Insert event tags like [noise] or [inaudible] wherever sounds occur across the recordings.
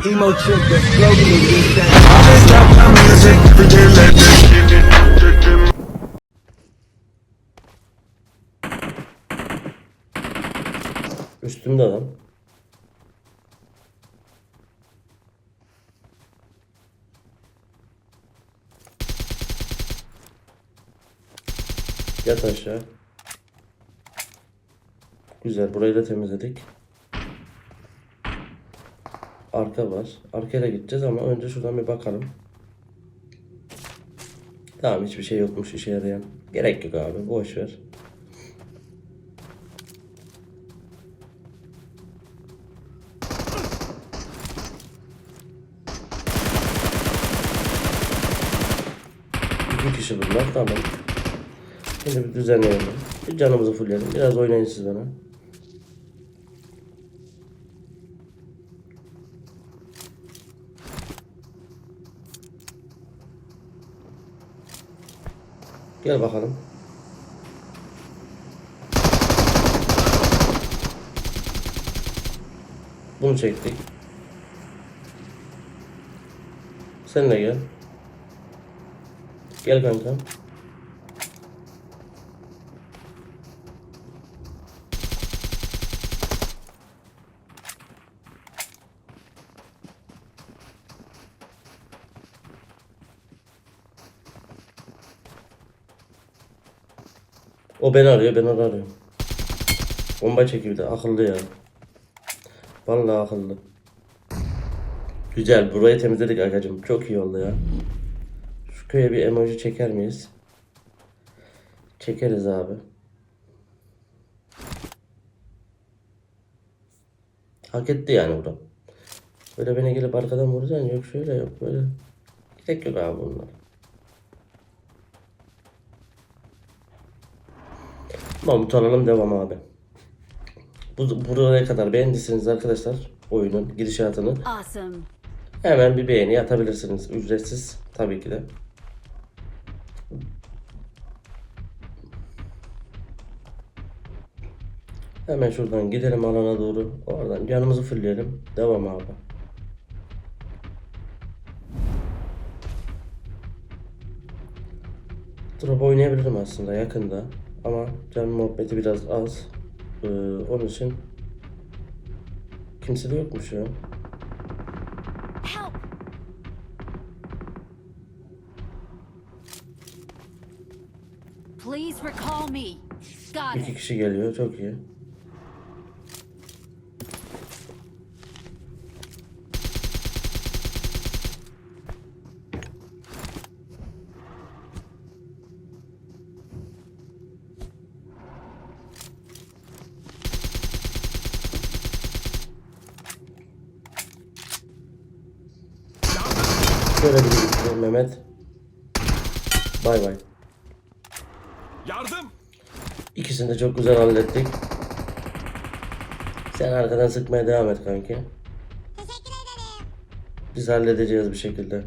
emo chick that's floating in this thing. Üstümde adam. Yat aşağı. Güzel. Burayı da temizledik. Arka var. Arkaya gideceğiz ama önce şuradan bir bakalım. Tamam hiçbir şey yokmuş işe yarayan. Gerek yok abi. Boş ver. İki kişi bunlar. Tamam. Şimdi bir düzenleyelim. Bir canımızı fullleyelim. Biraz oynayın siz bana. Gel bakalım. Bunu çektik. Sen de gel. Gel kanka. O beni arıyor, ben onu arıyorum. Bomba çekiyor de, akıllı ya. Vallahi akıllı. Güzel, burayı temizledik agacım. Çok iyi oldu ya. Şu köye bir emoji çeker miyiz? Çekeriz abi. Hak etti yani burada. Böyle beni gelip arkadan vuracaksın. Yok şöyle yok böyle. Gerek yok abi bunlar. Mahmut alalım devam abi. Bu, buraya kadar beğendiyseniz arkadaşlar oyunun gidişatını Awesome. Hemen bir beğeni atabilirsiniz. Ücretsiz tabii ki de. Hemen şuradan gidelim alana doğru. Oradan canımızı fullleyelim. Devam abi. Drop oynayabilirim aslında yakında. Ama can muhabbeti biraz az. Ee, onun için kimse de yokmuş ya. Please recall me. İki kişi geliyor. Çok iyi. Şöyle bir Mehmet. Bay bay. Yardım! İkisini de çok güzel hallettik. Sen arkadan sıkmaya devam et kanki. Biz halledeceğiz bir şekilde.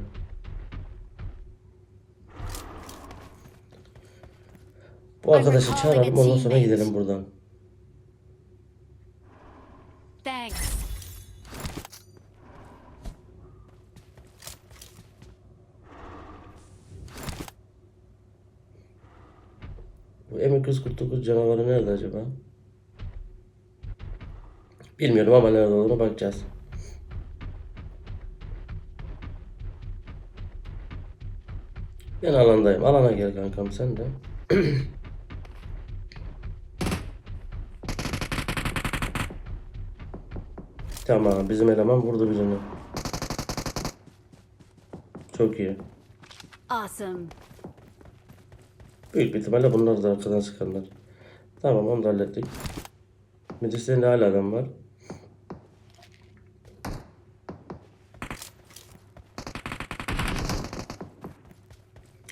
Bu arkadaşı çağıralım ondan sonra gidelim buradan. Bu M249 canavarı nerede acaba? Bilmiyorum ama nerede olduğunu bakacağız. Ben alandayım. Alana gel kankam sen de. [clears throat] tamam bizim eleman vurdu birini. Çok iyi. Awesome. Büyük bir ihtimalle bunlar da arkadan sıkanlar. Tamam onu da hallettik. Midislerinde hala adam var.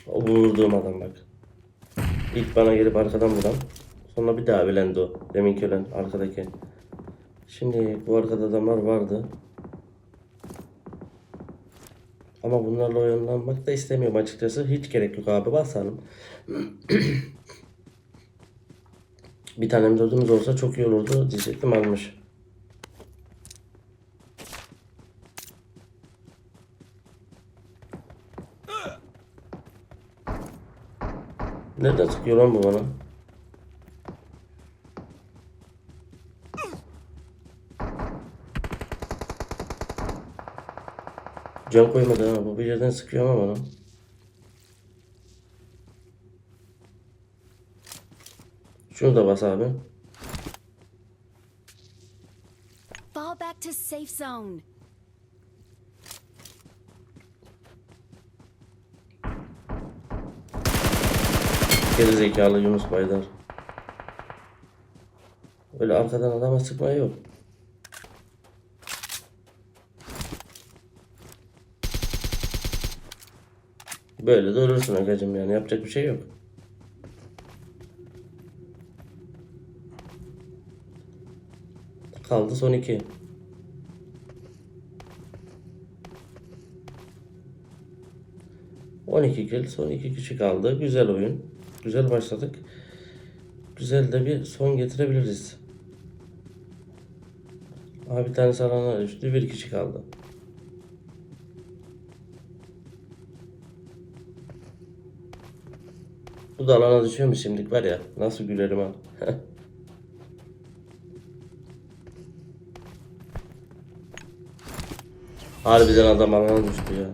O vurduğum adam bak. İlk bana gelip arkadan vuran. Sonra bir daha ölendi o. Deminki ölen arkadaki. Şimdi bu arkada adamlar vardı. Ama bunlarla oynanmak da istemiyorum açıkçası. Hiç gerek yok abi basalım. [clears throat] bir tane m olsa çok iyi olurdu diyecektim almış. Nereden çıkıyor lan bu bana? Can koymadı ha bu bir yerden sıkıyor ama bana. Şunu da bas abi. Fall back to safe zone. Geri zekalı Yunus Baydar. Öyle arkadan adama sıkma yok. Böyle de ölürsün agacım yani yapacak bir şey yok. Kaldı son iki. On iki kill, son iki kişi kaldı. Güzel oyun. Güzel başladık. Güzel de bir son getirebiliriz. Abi bir tane alana düştü. Bir kişi kaldı. Bu da alana düşüyor mu şimdilik var ya. Nasıl gülerim ha. [laughs] Harbiden adam alana düştü ya.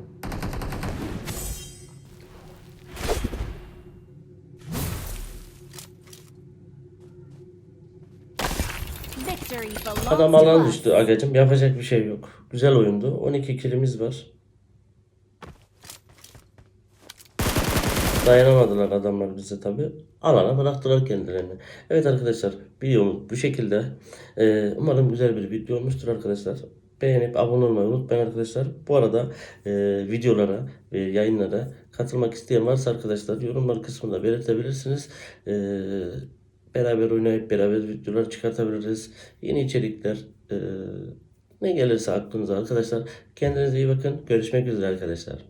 Adam to alan us. düştü agacım. Yapacak bir şey yok. Güzel oyundu. 12 kilimiz var. Dayanamadılar adamlar bize tabi. Alana bıraktılar kendilerini. Evet arkadaşlar videomuz bu şekilde. Ee, umarım güzel bir video olmuştur arkadaşlar. Beğenip abone olmayı unutmayın arkadaşlar. Bu arada e, videolara ve yayınlara katılmak isteyen varsa arkadaşlar yorumlar kısmında belirtebilirsiniz. Ee, beraber oynayıp beraber videolar çıkartabiliriz. Yeni içerikler e, ne gelirse aklınıza arkadaşlar. Kendinize iyi bakın. Görüşmek üzere arkadaşlar.